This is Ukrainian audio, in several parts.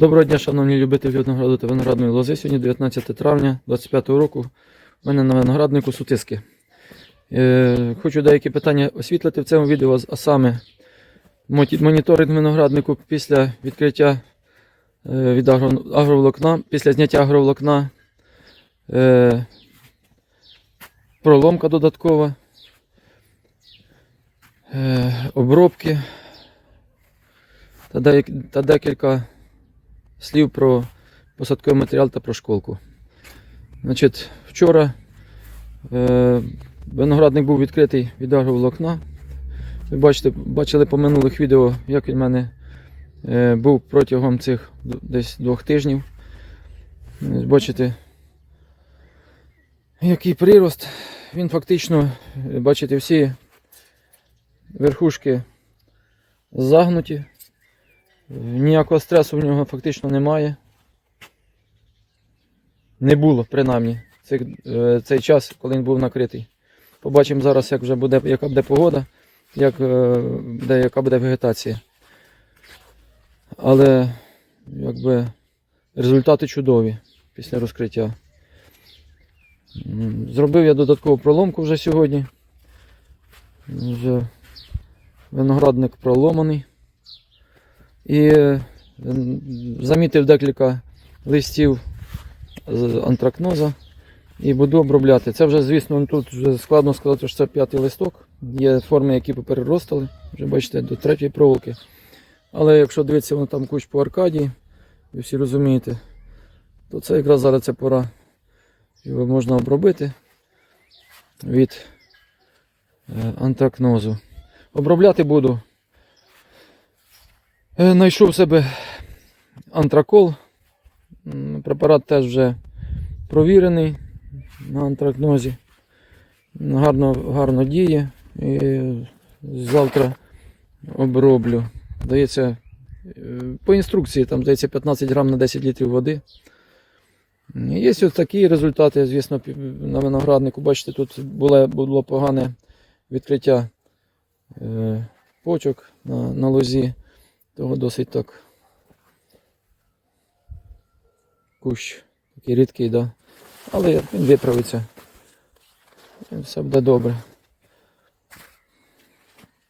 Доброго дня, шановні любителі винограду та виноградної лози. Сьогодні 19 травня 2025 року. У мене на винограднику сутиски. Е, хочу деякі питання освітлити в цьому відео, а саме моніторинг винограднику після відкриття е, від агро- агроволокна, після зняття агроволокна, е, проломка додаткова, е, обробки та, деяк- та декілька слів про посадковий матеріал та про школку. Значить, вчора е, виноградник був відкритий від агроволокна. Ви бачите, бачили по минулих відео, як він в мене е, був протягом цих десь двох тижнів. Бачите, який прирост. Він фактично, бачите, всі верхушки загнуті. Ніякого стресу в нього фактично немає. Не було, принаймні, е, цей час, коли він був накритий. Побачимо зараз, як вже буде, яка буде погода, як, е, буде, яка буде вегетація. Але якби результати чудові після розкриття. Зробив я додаткову проломку вже сьогодні. Вже виноградник проломаний. І е, замітив декілька листів з антракноза і буду обробляти. Це вже, звісно, тут вже складно сказати, що це п'ятий листок. Є форми, які попереростали, вже бачите, до третьої проволоки. Але якщо дивитися воно там куч по аркадії, ви всі розумієте, то це якраз зараз це пора. Його можна обробити від е, антракнозу. Обробляти буду Е, Знайшов себе антракол. Препарат теж вже провірений на антракнозі. Гарно, гарно діє. І завтра оброблю. Дається е, по інструкції, там здається 15 грам на 10 літрів води. Є ось такі результати, звісно, на винограднику. Бачите, тут було, було погане відкриття е, почок на, на лозі. Того досить так. Кущ такий рідкий, да. Але він виправиться. І все буде добре.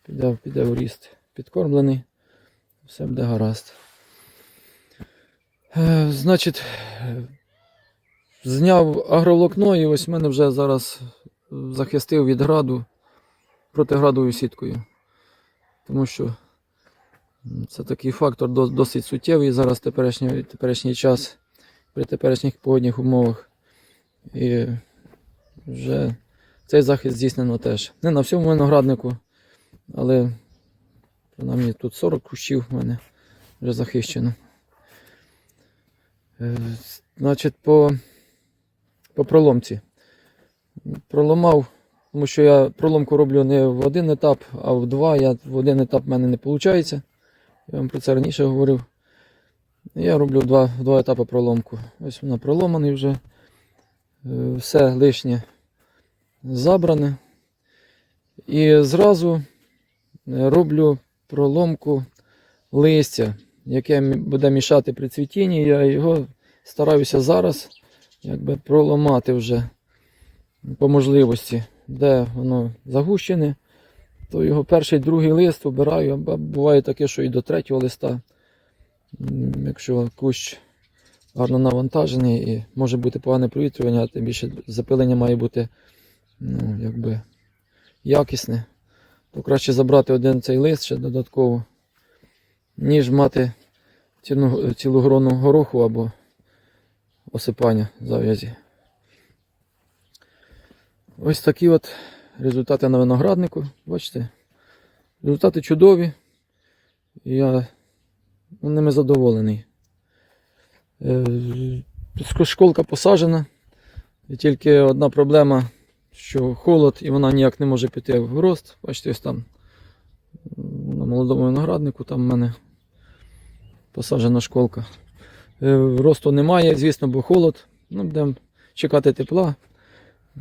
Піде, піде в ріст підкормлений. Все буде гаразд. Е, значить, зняв агроволокно і ось в мене вже зараз захистив від граду протиградовою сіткою. Тому що це такий фактор досить суттєвий зараз теперішній, теперішній час при теперішніх погодних умовах. І вже цей захист здійснено теж. Не на всьому винограднику, але принаймні тут 40 кущів в мене вже захищено. Е, Значить, по, по проломці. Проломав, тому що я проломку роблю не в один етап, а в два. Я в один етап в мене не виходить. Я вам про це раніше говорив. Я роблю два, два етапи проломку. Ось вона проломаний вже. Е, Все лишнє забране. І зразу е, роблю проломку листя, яке буде мішати при цвітінні. Я його стараюся зараз якби проломати вже по можливості, де воно загущене то його перший, другий лист обираю, буває таке, що і до третього листа. Якщо кущ гарно навантажений і може бути погане провітрювання, тим більше запилення має бути ну, якби, якісне, то краще забрати один цей лист ще додатково, ніж мати цілу, цілу грону гороху або осипання зав'язі. Ось такі от результати на винограднику. Бачите? Результати чудові. Я ними задоволений. Е, Школка посаджена. І тільки одна проблема, що холод і вона ніяк не може піти в рост. Бачите, ось там на молодому винограднику там в мене посаджена школка. Е, Росту немає, звісно, бо холод. Ну, будемо чекати тепла.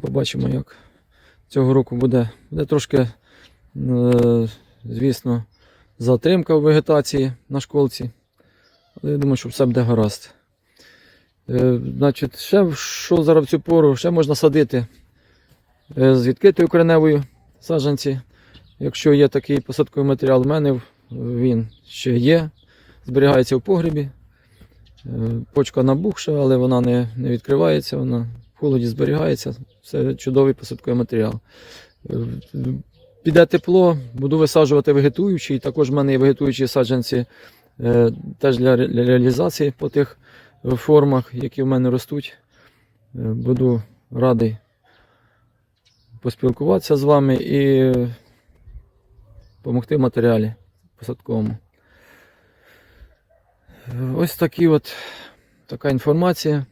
Побачимо, як цього року буде. Буде трошки, е, звісно, затримка в вегетації на школці. Але я думаю, що все буде гаразд. Е, значить, ще що зараз в цю пору, ще можна садити е, з відкритою кореневою саджанці. Якщо є такий посадковий матеріал, в мене він ще є, зберігається в погрібі. Почка набухша, але вона не, не відкривається, вона холоді зберігається. Це чудовий посадковий матеріал. Е, Піде тепло, буду висаджувати вегетуючі. Також в мене є вегетуючі саджанці е, теж для ре- для реалізації по тих е, формах, які в мене ростуть. Буду радий поспілкуватися з вами і допомогти в матеріалі посадковому. Ось такі от, така інформація.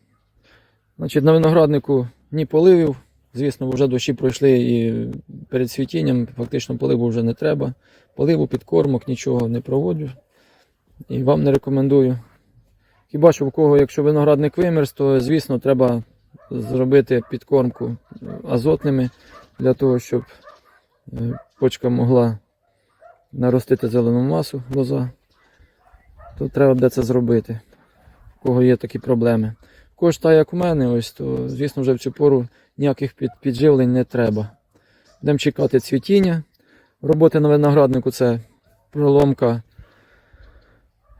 Значить, на винограднику ні поливів. Звісно, вже дощі пройшли і перед світінням фактично поливу вже не треба. Поливу, підкормок, нічого не проводжу. І вам не рекомендую. Хіба що в кого, якщо виноградник вимерз, то звісно треба зробити підкормку азотними для того, щоб е, почка могла наростити зелену масу лоза. То треба буде це зробити. У кого є такі проблеми. В та, як у мене, ось, то звісно вже в цю пору ніяких під, підживлень не треба. Будемо чекати цвітіння. Роботи на винограднику це проломка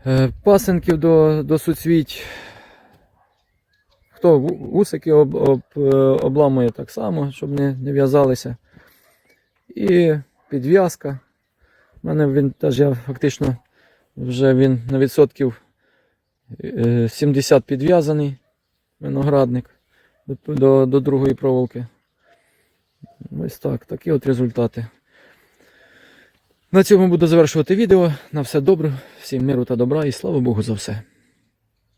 е, пасенків до, до суцвіть. Хто вусики об, об, е, обламує так само, щоб не, не в'язалися. І підв'язка. У мене він теж я фактично вже він на відсотків е, 70 підв'язаний виноградник до, до, до другої проволоки. Ось так, такі от результати. На цьому буду завершувати відео. На все добре, всім миру та добра і слава Богу за все.